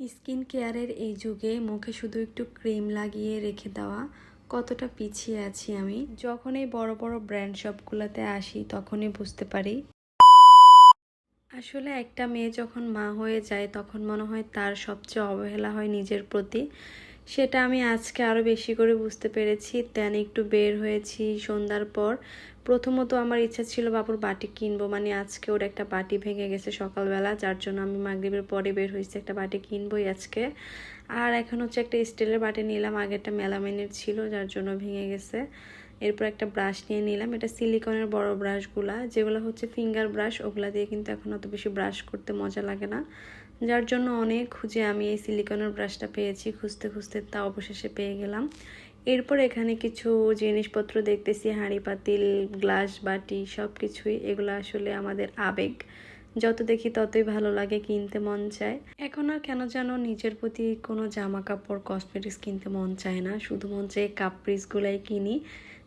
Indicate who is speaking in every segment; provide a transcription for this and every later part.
Speaker 1: Skin কেয়ারের এই যুগে মুখে শুধু একটু ক্রিম লাগিয়ে রেখে দেওয়া কতটা পিছিয়ে আছি আমি? যখন এই বড় বড় ব্র্যান্ড শপগুলোতে আসি, তখনই বুঝতে পারি। আসলে একটা মেয়ে যখন মা হয়ে যায়, তখন মনে হয় তার সবচেয়ে অবহেলা হয় নিজের প্রতি। সেটা আমি আজকে আরও বেশি করে বুঝতে পেরেছি। তেন একটু বের হয়েছি সন্ধ্যার পর। প্রথমত আমার ইচ্ছা ছিল বাবুর বাটি কিনবো। মানে আজকে ওর একটা বাটি ভেঙে গেছে সকালবেলা, যার জন্য আমি মাগরীবের পরে বের হয়েছি একটা বাটি কিনবোই আজকে। আর এখন হচ্ছে একটা স্টিলের বাটি নিলাম আগে একটা মেলামাইনের ছিল, যার জন্য ভেঙে গেছে। এরপর একটা ব্রাশ নিয়ে নিলাম, এটা সিলিকনের বড় ব্রাশগুলা, যেগুলো হচ্ছে ফিঙ্গার ব্রাশ, ওগুলা দিয়ে কিন্তু এখন অত বেশি ব্রাশ করতে মজা লাগে না। যার জন্য অনেক খুঁজে আমি এই সিলিকনের ব্রাশটা পেয়েছি, খুঁজতে খুঁজতে তা অবশেষে পেয়ে গেলাম। এরপর এখানে কিছু জিনিসপত্র দেখতেছি, হাঁড়ি, পাতিল, গ্লাস, বাটি সব কিছুই এগুলো আসলে আমাদের আবেগ। যত দেখি ততই ভালো লাগে, কিনতে মন চায়। এখন আর কেন যেন নিজের প্রতি কোনো জামা কাপড় কসমেটিক্স কিনতে মন চায় না। শুধু মন চায় কাপ্রিসগুলাই কিনি।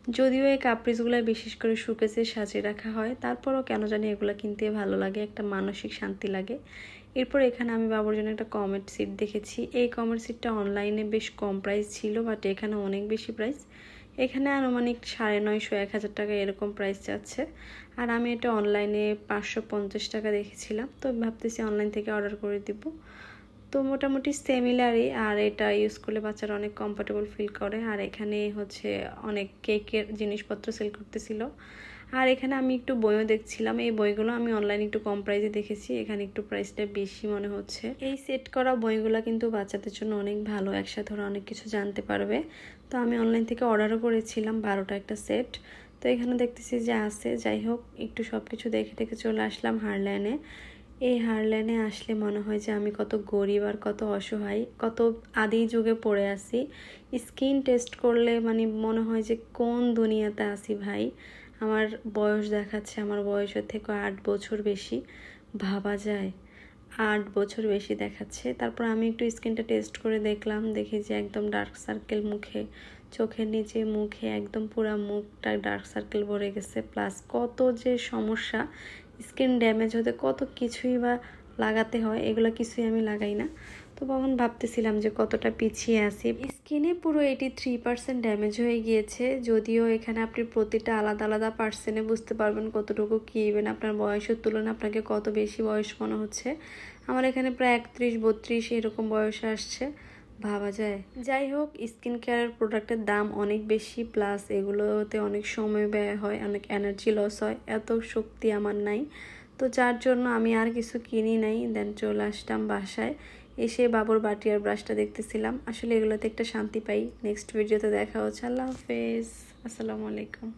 Speaker 1: যদিও এই কাপ্রিসগুলো বিশেষ করে শুকেসে সাজিয়ে রাখা হয়, তারপরও কেন জানি এগুলো কিনতে ভালো লাগে, একটা মানসিক শান্তি লাগে। এরপর এখানে আমি বাবুর জন্য একটা কমেন্ট সিট দেখেছি। এই কমেন্ট সিটটা অনলাইনে বেশ কম প্রাইস ছিল বাট এখানে অনেক বেশি প্রাইস এখানে আনুমানিক সাড়ে নয়শো, এক হাজার টাকা এরকম প্রাইস যাচ্ছে। আর আমি এটা অনলাইনে পাঁচশো পঞ্চাশ টাকা দেখেছিলাম, তো ভাবতেছি অনলাইন থেকে অর্ডার করে দিব। তো মোটামুটি সেমিলারই আর এটা ইউজ করলে বাচ্চারা অনেক কমফোর্টেবল ফিল করে। আর এখানে হচ্ছে অনেক কেকের জিনিসপত্র সেল করতেছিল। আর এখানে আমি একটু বইও দেখছিলাম। এই বইগুলো আমি অনলাইনে একটু কম প্রাইসে দেখেছি। এখানে একটু প্রাইসটা বেশি মনে হচ্ছে। এই সেট করা বইগুলো কিন্তু বাচ্চাদের জন্য অনেক ভালো। একসাথে ওরা অনেক কিছু জানতে পারবে। তো আমি অনলাইন থেকে অর্ডারও করেছিলাম বারোটা একটা সেট তো এখানে দেখতেছি যে আছে। যাই হোক, একটু সব কিছু দেখে দেখে চলে আসলাম হারল্যান্ডে এই হারল্যান্ডে আসলে মনে হয় যে আমি কত গরিব আর কত অসহায়, কত আদি যুগে পড়ে আছি। স্কিন টেস্ট করলে মানে মনে হয় যে কোন দুনিয়াতে আছি ভাই? আমার বয়স দেখাচ্ছে, আমার বয়সের থেকে আট বছর বেশি, ভাবা যায়। আট বছর বেশি দেখাচ্ছে। তারপর আমি একটু স্কিনটা টেস্ট করে দেখলাম, দেখি যে একদম ডার্ক সার্কেল মুখে, চোখের নিচে মুখে একদম পুরো মুখটা ডার্ক সার্কেল ভরে গেছে। প্লাস কত যে সমস্যা স্কিন ড্যামেজ হতে কত কিছুই বা লাগাতে হয়, এগুলো কিছুই আমি লাগাই না। তো তখন ভাবতেছিলাম যে কতটা পিছিয়ে আছি। স্কিনে পুরো এইটি থ্রি পার্সেন্ট ড্যামেজ হয়ে গিয়েছে, যদিও এখানে আপনি প্রতিটা আলাদা আলাদা পার্সেন্টে বুঝতে পারবেন কতটুকু কী ইভেন আপনার বয়সের তুলনায় আপনাকে কত বেশি বয়স মনে হচ্ছে। আমার এখানে প্রায় একত্রিশ বত্রিশ এরকম বয়স আসছে। ভাবা যায়। যাই হোক স্কিন কেয়ারের প্রোডাক্টের দাম অনেক বেশি প্লাস এগুলোতে অনেক সময় ব্যয় হয়, অনেক এনার্জি লস হয়, এত শক্তি আমার নাই। তো যার জন্য আমি আর কিছু কিনি নাই দেন চলে আসলাম বাসায়। এসে বাবুর বাটি আর ব্রাশটা দেখতেছিলাম। আসলে এগুলোতে একটা শান্তি পাই। নেক্সট ভিডিওতে দেখা হচ্ছে। আল্লাহ হাফেজ। আসসালামু আলাইকুম।